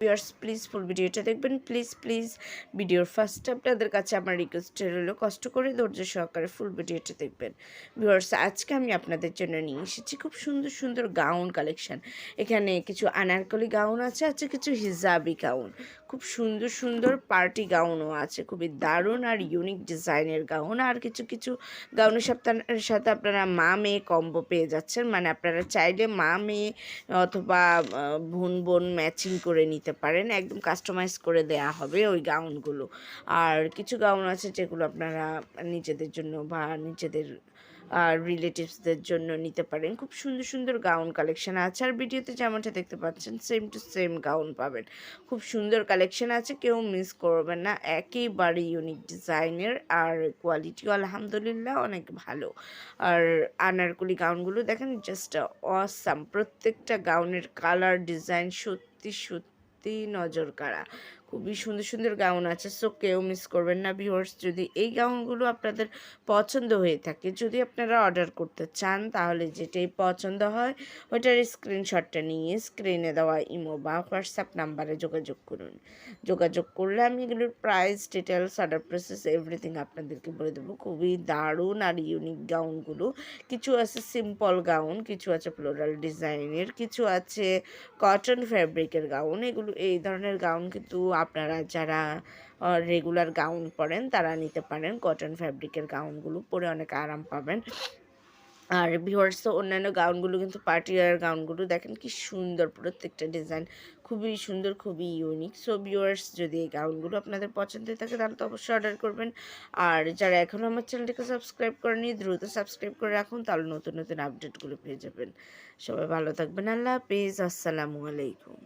viewers please full ভিডিওটা দেখবেন। Please please ভিডিওর ফার্স্টে আপনাদের কাছে আমার রিকোয়েস্ট রইল, কষ্ট করে ধৈর্য সহকারে ফুল ভিডিওটা দেখবেন। ভিউয়ার্স আজকে আমি আপনাদের জন্য নিয়ে এসেছি খুব সুন্দর সুন্দর গাউন কালেকশন এখানে কিছু আনারকলি গাউন আছে আছে কিছু হিজাবি গাউন খুব সুন্দর সুন্দর পার্টি গাউনও আছে, খুবই দারুণ আর ইউনিক ডিজাইনের গাউন আর কিছু কিছু গাউনের সাথে সাথে আপনারা মা মেয়ে কম্বো পেয়ে যাচ্ছেন। মানে আপনারা চাইলে মা মেয়ে অথবা বোন বোন ম্যাচিং করে নিতে পারেন। একদম কাস্টমাইজ করে দেয়া হবে ওই গাউনগুলো আর কিছু গাউন আছে যেগুলো আপনারা নিজেদের জন্য বা নিজেদের আর রিলেটিভসদের জন্য নিতে পারেন। খুব সুন্দর সুন্দর গাউন কালেকশন আছে। আর ভিডিওতে যেমনটা দেখতে পাচ্ছেন সেম টু সেম গাউন পাবেন। খুব সুন্দর কালেকশন আছে, কেউ মিস করবেন না। একেবারে ইউনিক ডিজাইনের আর কোয়ালিটিও আলহামদুলিল্লাহ অনেক ভালো। আর আনারকুলি গাউনগুলো দেখেন জাস্ট অসাম প্রত্যেকটা গাউনের কালার ডিজাইন সত্যি সত্যি নজর কাড়া। খুবই সুন্দর সুন্দর গাউন আছে সো কেউ মিস করবেন না ভিউয়ার্স যদি এই গাউনগুলো আপনাদের পছন্দ হয়ে থাকে, যদি আপনারা অর্ডার করতে চান, তাহলে যেটাই পছন্দ হয়, ওইটার স্ক্রিনশটটা নিয়ে স্ক্রিনে দেওয়া ইমো বা হোয়াটসঅ্যাপ নাম্বারে যোগাযোগ করুন। যোগাযোগ করলে আমি এগুলোর price details order process everything আপনাদেরকে বলে দেবো। খুবই দারুণ আর ইউনিক গাউনগুলো। কিছু আছে সিম্পল গাউন, কিছু আছে ফ্লোরাল ডিজাইনের কিছু আছে কটন ফ্যাব্রিকের গাউন। এগুলো, এই ধরনের গাউন কিন্তু আপনারা যারা রেগুলার গাউন পরেন, তারা নিতে পারেন। কটন ফ্যাব্রিকের গাউনগুলো পরে অনেক আরাম পাবেন। আর ভিউয়ার্স তো অন্যান্য গাউনগুলো কিন্তু পার্টি ওয়ার গাউনগুলো দেখেন কি সুন্দর প্রত্যেকটা ডিজাইন খুবই সুন্দর, খুবই ইউনিক সো ভিউয়ার্স যদি এই গাউনগুলো আপনাদের পছন্দের থাকে, তাহলে তো অবশ্যই অর্ডার করবেন। আর যারা এখনও আমার চ্যানেলটিকে সাবস্ক্রাইব করেনি দ্রুত সাবস্ক্রাইব করে রাখুন, তাহলে নতুন নতুন আপডেটগুলো পেয়ে যাবেন। সবাই ভালো থাকবেন। আল্লাহ হাফিজ। আসসালামু আলাইকুম।